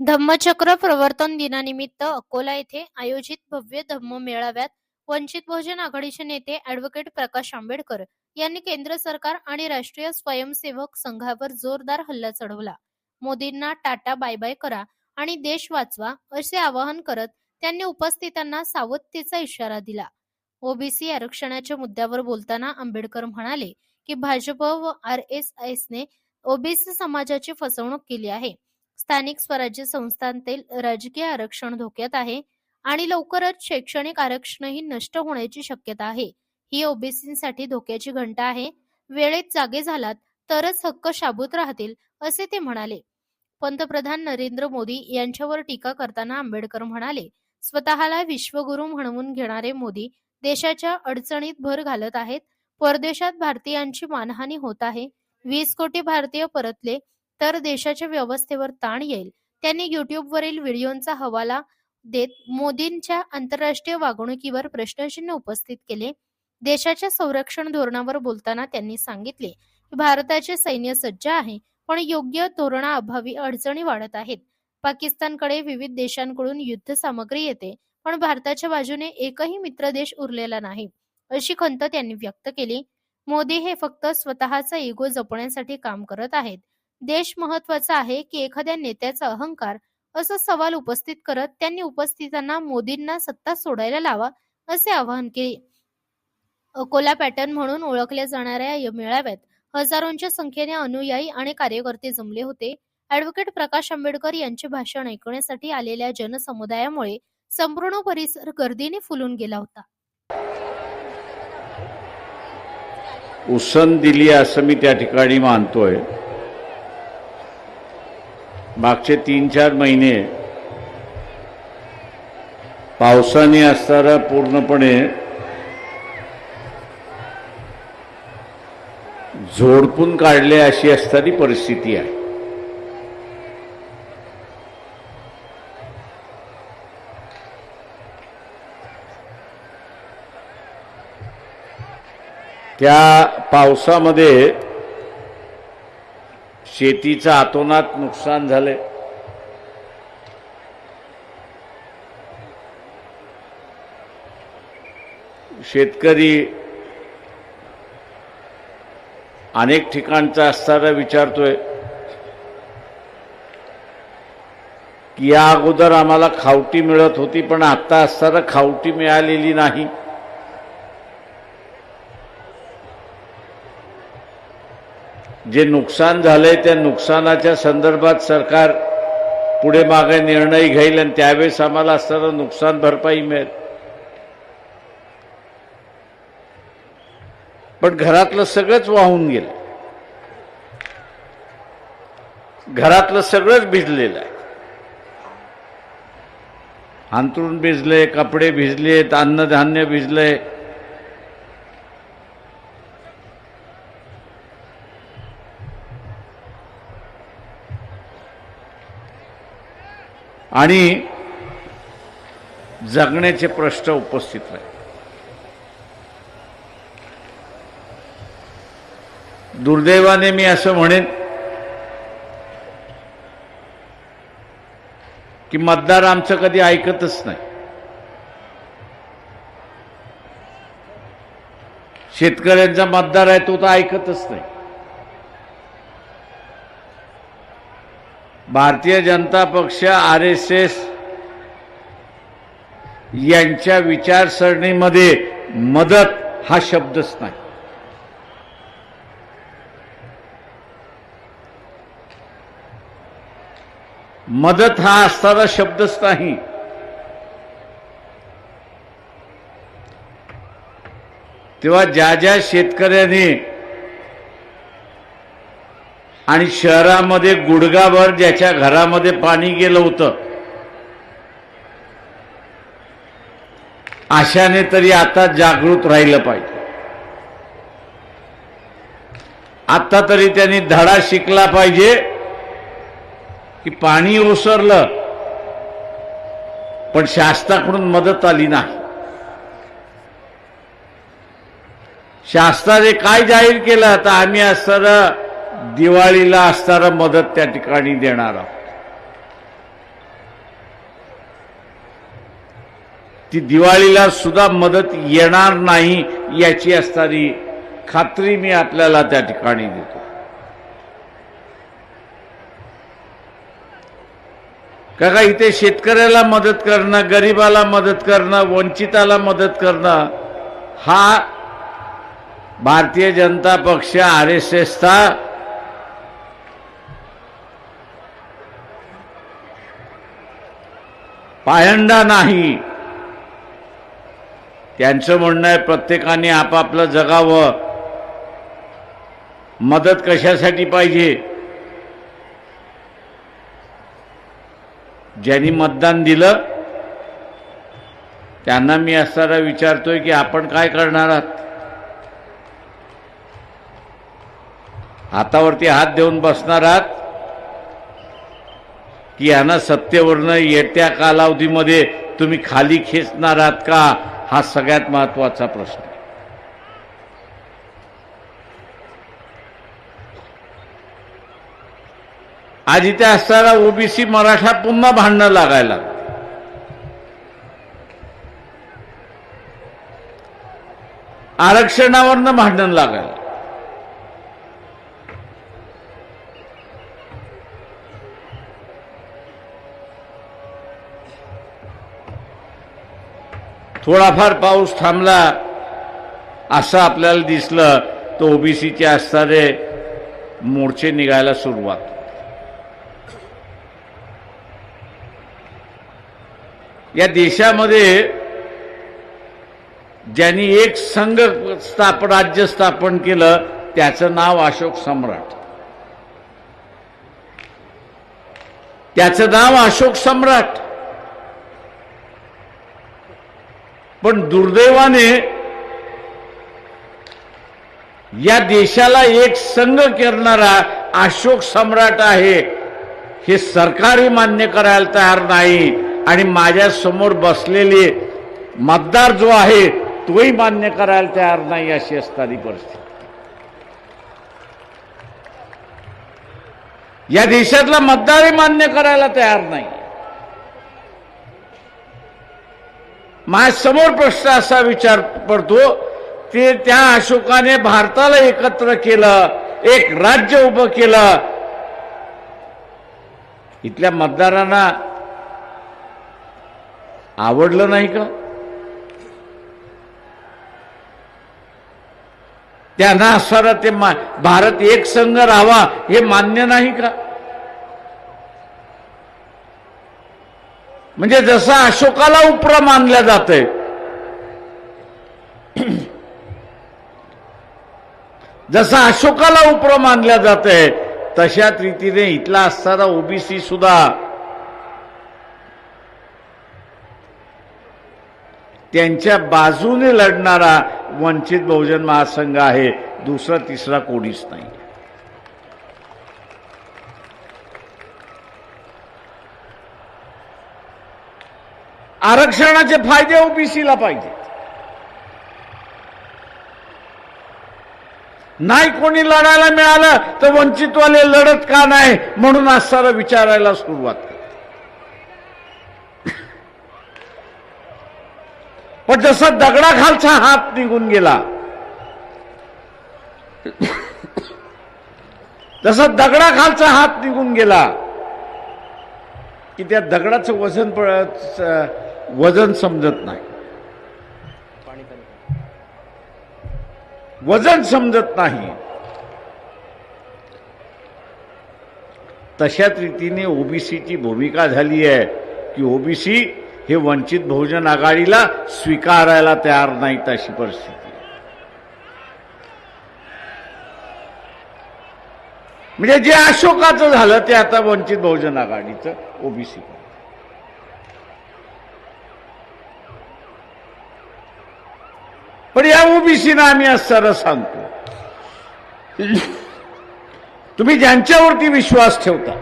धम्मचक्र प्रवर्तन दिनानिमित्त अकोला येथे आयोजित भव्य धम्म मेळाव्यात वंचित बहुजन आघाडीचे नेते अॅडव्होकेट प्रकाश आंबेडकर यांनी केंद्र सरकार आणि राष्ट्रीय स्वयंसेवक संघावर जोरदार हल्ला चढवला. मोदींना टाटा बाय बाय करा आणि देश वाचवा असे आवाहन करत त्यांनी उपस्थितांना सावधतेचा इशारा दिला. ओबीसी आरक्षणाच्या मुद्द्यावर बोलताना आंबेडकर म्हणाले की भाजप व आर एस एसने ओबीसी समाजाची फसवणूक केली आहे. स्थानिक स्वराज्य संस्थांतील राजकीय आरक्षण धोक्यात आहे आणि लवकरच शैक्षणिक आरक्षणही नष्ट होण्याची शक्यता आहे. ही ओबीसीसाठी धोक्याची घंटा आहे. वेळेत जागे झालात तरच हक्क शाबूत राहतील असे ते म्हणाले. पंतप्रधान नरेंद्र मोदी यांच्यावर टीका करताना आंबेडकर म्हणाले स्वतःला विश्वगुरु म्हणवून घेणारे मोदी देशाच्या अडचणीत भर घालत आहेत. परदेशात भारतीयांची मानहानी होत आहे. वीस कोटी भारतीय परतले तर देशाच्या व्यवस्थेवर ताण येईल. त्यांनी युट्यूबवरील व्हिडिओंचा हवाला देत मोदींच्या आंतरराष्ट्रीय वागणुकीवर प्रश्नचिन्ह उपस्थित केले. देशाच्या संरक्षण धोरणावर बोलताना त्यांनी सांगितले की भारताचे सैन्य सज्ज आहे पण योग्य धोरणाअभावी अडचणी वाढत आहेत. पाकिस्तानकडे विविध देशांकडून युद्ध सामग्री येते पण भारताच्या बाजूने एकही मित्र देश उरलेला नाही अशी खंत त्यांनी व्यक्त केली. मोदी हे फक्त स्वतःचा इगो जपण्यासाठी काम करत आहेत. देश महत्त्वाचा आहे की एखाद्या नेत्याचा अहंकार असा सवाल उपस्थित करत त्यांनी उपस्थितांना मोदींना सत्ता सोडायला लावा असे आवाहन केले. अकोला पॅटर्न म्हणून ओळखल्या जाणाऱ्या या मेळाव्यात हजारोंच्या संख्येने अनुयायी आणि कार्यकर्ते जमले होते. ऍडव्होकेट प्रकाश आंबेडकर यांचे भाषण ऐकण्यासाठी आलेल्या जनसमुदायामुळे संपूर्ण परिसर गर्दीने फुलून गेला होता. उसन दिली असं मी त्या ठिकाणी मानतोय. मागचे तीन चार महिने पावसाने असणारा पूर्णपणे झोडपून काढले अशी असणारी परिस्थिती आहे. त्या पावसामध्ये शेतीचं आतोनात नुकसान झालंय. शेतकरी अनेक ठिकाणचा असताना विचारतोय की या अगोदर आम्हाला खावटी मिळत होती पण आत्ता असताना खावटी मिळालेली नाही. जे नुकसान झालंय त्या नुकसानाच्या संदर्भात सरकार पुढे मागे निर्णय घेईल आणि त्यावेळेस आम्हाला असताना नुकसान भरपाई मिळेल. पण घरातलं सगळंच वाहून गेलं. घरातलं सगळंच भिजलेलं आहे. अंतरून भिजले कपडे भिजलेत अन्नधान्य भिजलंय आणि जगण्याचे प्रश्न उपस्थित राहिले. दुर्दैवाने मी असं म्हणेन की मतदार आमचं कधी ऐकतच नाही. शेतकऱ्यांचा मतदार आहे तो तर ऐकतच नाही. भारतीय जनता पक्ष आर एस एस यांच्या विचारसरणीमध्ये मदत हा शब्दच नाही. मदत हा असताना शब्दच नाही. तेव्हा ज्या ज्या शेतकऱ्यांनी आणि शहरामध्ये गुडगाभर ज्याच्या घरामध्ये पाणी गेलं होतं. आशाने तरी आता जागृत राहिलं पाहिजे. आता तरी त्यांनी धडा शिकला पाहिजे की पाणी ओसरलं पण शासनाकडून मदत आली नाही. शासनाने काय जाहीर केलं? तर आम्ही असताना दिवाळीला असणारा मदत त्या ठिकाणी देणार आहोत. ती दिवाळीला सुद्धा मदत येणार नाही याची असणारी खात्री मी आपल्याला त्या ठिकाणी देतो. का इथे शेतकऱ्याला मदत करणं गरिबाला मदत करणं वंचिताला मदत करणं हा भारतीय जनता पक्ष आर एस एसचा पायंडा नाही. त्यांचं म्हणणं आहे प्रत्येकाने आपापलं जगावं. मदत कशासाठी पाहिजे? ज्यांनी मतदान दिलं त्यांना मी असताना विचारतोय की आपण काय करणार आहात? हातावरती हात देऊन बसणार आहात? की यांना सत्तेवरनं येत्या कालावधीमध्ये तुम्ही खाली खेचणार आहात का? हा सगळ्यात महत्त्वाचा प्रश्न. आहे. आज इथे असताना ओबीसी मराठा पुन्हा भांडणं लागायला आरक्षणावरनं भांडण लागायला थोडाफार पाऊस थांबला असं आपल्याला दिसलं तर ओबीसीचे असणारे मोर्चे निघायला सुरुवात. या देशामध्ये ज्यांनी एक संघ स्थापन राज्य स्थापन केलं त्याचं नाव अशोक सम्राट. त्याचं नाव अशोक सम्राट. पण दुर्दैवाने या देशाला एक संघ करणारा अशोक सम्राट आहे हे सरकारही मान्य करायला तयार नाही. आणि माझ्यासमोर बसलेले मतदार जो आहे तोही मान्य करायला तयार नाही अशी असणारी परिस्थिती. या देशातला मतदारही मान्य करायला तयार नाही. माझ्यासमोर प्रश्न असा विचार पडतो ते त्या अशोकाने भारताला एकत्र केलं एक राज्य उभं केलं. इथल्या मतदारांना आवडलं नाही का? त्यांना असणारा ते भारत एक संघ राहावा हे मान्य नाही का? म्हणजे जसं अशोकाला उपरा मानल्या जातंय. जसं अशोकाला उपरा मानल्या जातंय तशाच रीतीने इथला असणारा ओबीसी सुद्धा त्यांच्या बाजूने लढणारा वंचित बहुजन महासंघ आहे दुसरा तिसरा कोणीच नाही. आरक्षणाचे फायदे ओबीसीला पाहिजेत नाही कोणी लढायला मिळालं तर वंचितवाले लढत का नाही म्हणून असणारा विचारायला सुरुवात करते पण जसा दगडाखालचा हात निघून गेला जसं दगडाखालचा हात निघून गेला की त्या दगडाचं वजन पडत वजन समजत नाही. वजन समजत नाही. तशाच रीतीने ओबीसीची भूमिका झाली आहे की ओबीसी हे वंचित बहुजन आघाडीला स्वीकारायला तयार नाहीत अशी परिस्थिती. म्हणजे जे अशोकाचं झालं ते आता वंचित बहुजन आघाडीचं ओबीसी. दिशेनं आम्ही आज सांगतो. तुम्ही ज्यांच्यावरती विश्वास ठेवता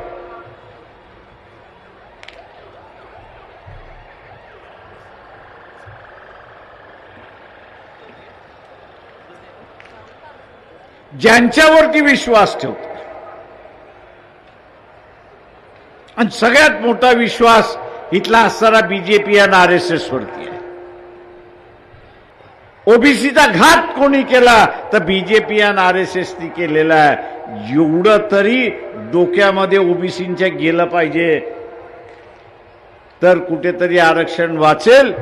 ज्यांच्यावरती विश्वास ठेवतो आणि सगळ्यात मोठा विश्वास इथला असणारा बीजेपी आणि आर एस एस वरती आहे. ओबीसीचा घात कोणी केला तर बीजेपी आणि आर एस एसनी केलेला आहे. एवढं तरी डोक्यामध्ये ओबीसींच्या गेलं पाहिजे. तर कुठेतरी आरक्षण वाचेल.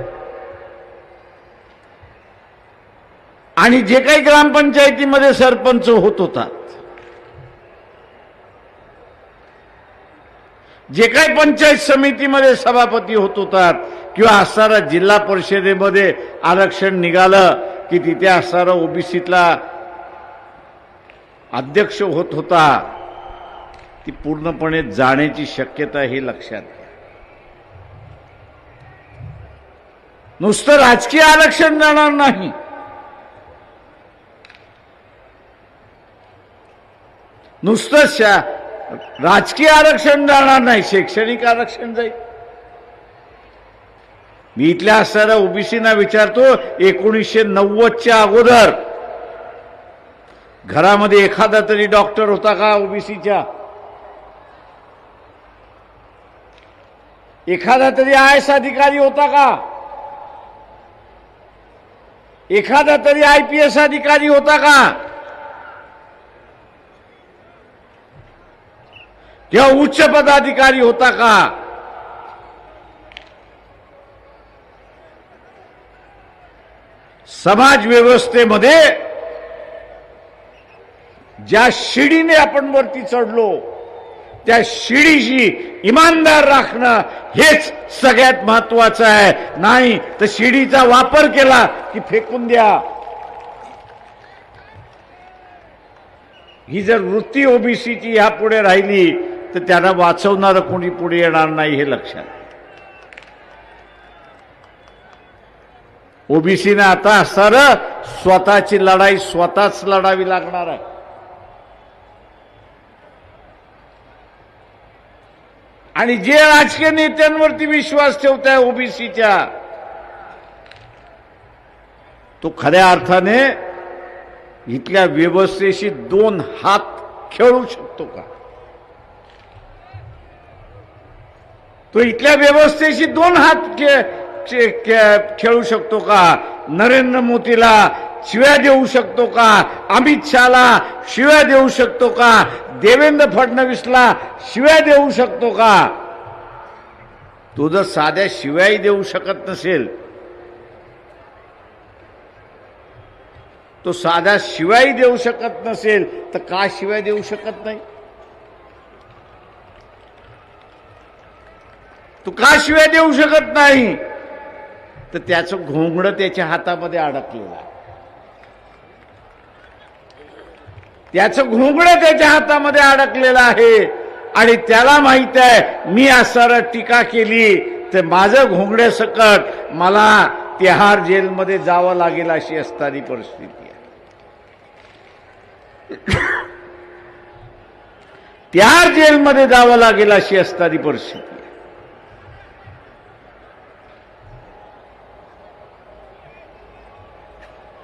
आणि जे काही ग्रामपंचायतीमध्ये सरपंच होत होतात जे काही पंचायत समितीमध्ये सभापती होत होतात किंवा असणारा जिल्हा परिषदेमध्ये आरक्षण निघालं की तिथे असणारा ओबीसीतला अध्यक्ष होत होता ती पूर्णपणे जाण्याची शक्यता ही लक्षात घ्या. नुसतं राजकीय आरक्षण जाणार नाही. नुसतं राजकीय आरक्षण जाणार नाही शैक्षणिक आरक्षण जाईल. मी इथल्या असणाऱ्या ओबीसीना विचारतो एकोणीसशे नव्वदच्या अगोदर घरामध्ये एखादा तरी डॉक्टर होता का ओबीसीच्या? एखादा तरी आय एस अधिकारी होता का? एखादा तरी आय पी एस अधिकारी होता का? किंवा उच्च पदाधिकारी होता का? समाज व्यवस्थेमध्ये ज्या शिडीने आपण वरती चढलो त्या शिडीशी इमानदार राखणं हेच सगळ्यात महत्वाचं आहे. नाही तर शिडीचा वापर केला की फेकून द्या. ही जर वृत्ती ओबीसीची ह्या पुढे राहिली तर त्यांना वाचवणारं कोणी पुढे येणार नाही हे लक्षात. ओबीसीने आता सर स्वतःची लढाई स्वतःच लढावी लागणार आहे. आणि जे राजकीय नेत्यांवरती विश्वास ठेवत आहे ओबीसीच्या तो खऱ्या अर्थाने इथल्या व्यवस्थेशी दोन हात खेळू शकतो का? तो इथल्या व्यवस्थेशी दोन हात खेळ खेळू शकतो का? नरेंद्र मोदीला शिव्या देऊ शकतो का? अमित शहाला शिव्या देऊ शकतो का? देवेंद्र फडणवीसला शिव्या देऊ शकतो का? तो जर साध्या शिव्याही देऊ शकत नसेल तो साध्या शिवाय देऊ शकत नसेल तर का शिवाय देऊ शकत नाही? तू का शिवाय देऊ शकत नाही? तर त्याचं घोंगडं त्याच्या हातामध्ये अडकलेलं आहे. त्याचं घोंगडं त्याच्या हातामध्ये अडकलेलं आहे. आणि त्याला माहीत आहे मी असणार टीका केली तर माझं घोंगड्यासकट मला तिहार जेलमध्ये जावं लागेल अशी असणारी परिस्थिती आहे. तिहार जेलमध्ये जावं लागेल अशी असणारी परिस्थिती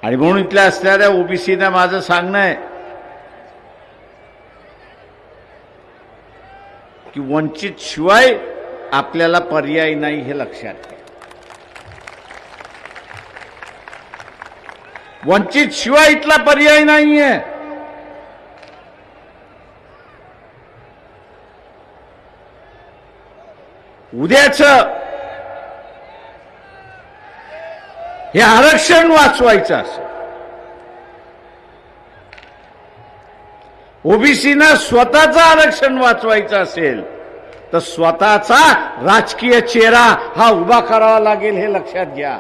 आणि म्हणून इथल्या असणाऱ्या ओबीसीना माझं सांगणं आहे की वंचित शिवाय आपल्याला पर्याय नाही हे लक्षात घ्या. वंचित शिवाय इथला पर्याय नाहीये. उद्याचं हे आरक्षण वाचवायचं असेल ओबीसीना स्वतःचं आरक्षण वाचवायचं असेल तर स्वतःचा राजकीय चेहरा हा उभा करावा लागेल हे लक्षात घ्या.